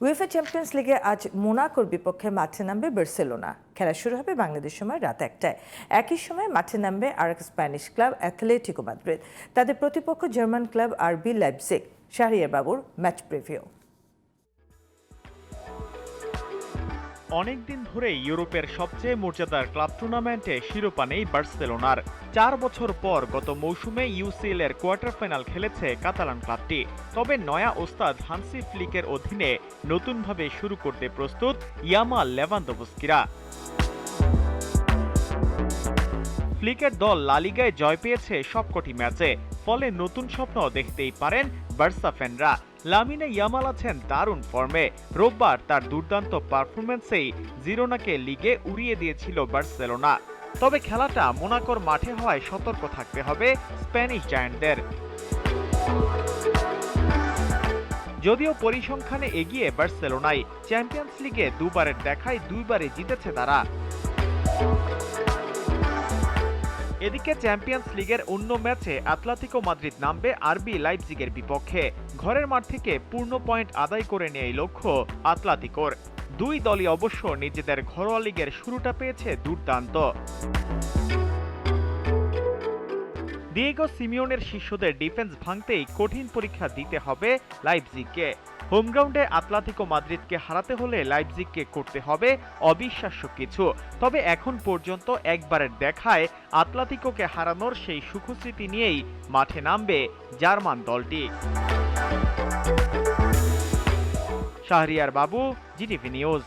UEFA champions লিগে আজ মোনাকোর বিপক্ষে মাঠে নামবে বার্সেলোনা। খেলা শুরু হবে বাংলাদেশ সময় রাত একটায়। একই সময় মাঠে নামবে আর এক স্প্যানিশ ক্লাব অ্যাথলেটিকো মাদ্রিদ তাদের প্রতিপক্ষ জার্মান ক্লাব আরবি লাইপসিক শাহরিয়ার বাবুর ম্যাচ প্রিভিউ অনেকদিন ধরে ইউরোপের সবচেয়ে মর্যাদার ক্লাব টুর্নামেন্টে শিরোপা নেই বার্সেলোনার। চার বছর পর গত মৌসুমে ইউসিএল এর কোয়ার্টার ফাইনাল খেলেছে কাতালান ক্লাবটি। তবে নয়া ওস্তাদ হানসি ফ্লিকের অধীনে নতুনভাবে শুরু করতে প্রস্তুত ইয়ামা লেভান্দোভস্কিরা। ফ্লিকের দল লালিগায় জয় পেয়েছে সবকটি ম্যাচে, ফলে নতুন স্বপ্ন দেখতেই পারেন বার্সা ফ্যানরা। লামিনে ইয়ামাল আছেন দারুণ ফর্মে। রোববার তার দুর্দান্ত পারফরমেন্সেই জিরোনাকে লিগে উড়িয়ে দিয়েছিল বার্সেলোনা। তবে খেলাটা মোনাকোর মাঠে হওয়ায় সতর্ক থাকতে হবে স্প্যানিশ জায়ান্টদের। যদিও পরিসংখ্যানে এগিয়ে বার্সেলোনাই চ্যাম্পিয়ন্স লিগে দুবারের দেখায় দুইবারে জিতেছে তারা। এদিকে চ্যাম্পিয়ন্স লিগের অন্য ম্যাচে আতলেতিকো মাদ্রিদ নামবে আরবি লাইপজিগের বিপক্ষে। ঘরের মাঠ থেকে পূর্ণ পয়েন্ট আদায় করে নেয় লক্ষ্য আতলেতিকোর। দুই দলই অবশ্য নিজেদের ঘরোয়া লিগের শুরুটা পেয়েছে দুর্দান্ত। দিয়েগো সিমিওনের শিষ্যদের ডিফেন্স ভাঙতেই কঠিন পরীক্ষা দিতে হবে লাইপজিগকে। হোম গ্রাউন্ডে আতলেতিকো মাদ্রিদকে হারাতে হলে লাইপজিককে করতে হবে অবিশ্বাস্য কিছু। তবে এখন পর্যন্ত একবারের দেখায় আতলাতিকোকে হারানোর সেই সুখস্মৃতি নিয়েই মাঠে নামবে জার্মান দলটি। শাহরিয়ার বাবু, জিটিভি নিউজ।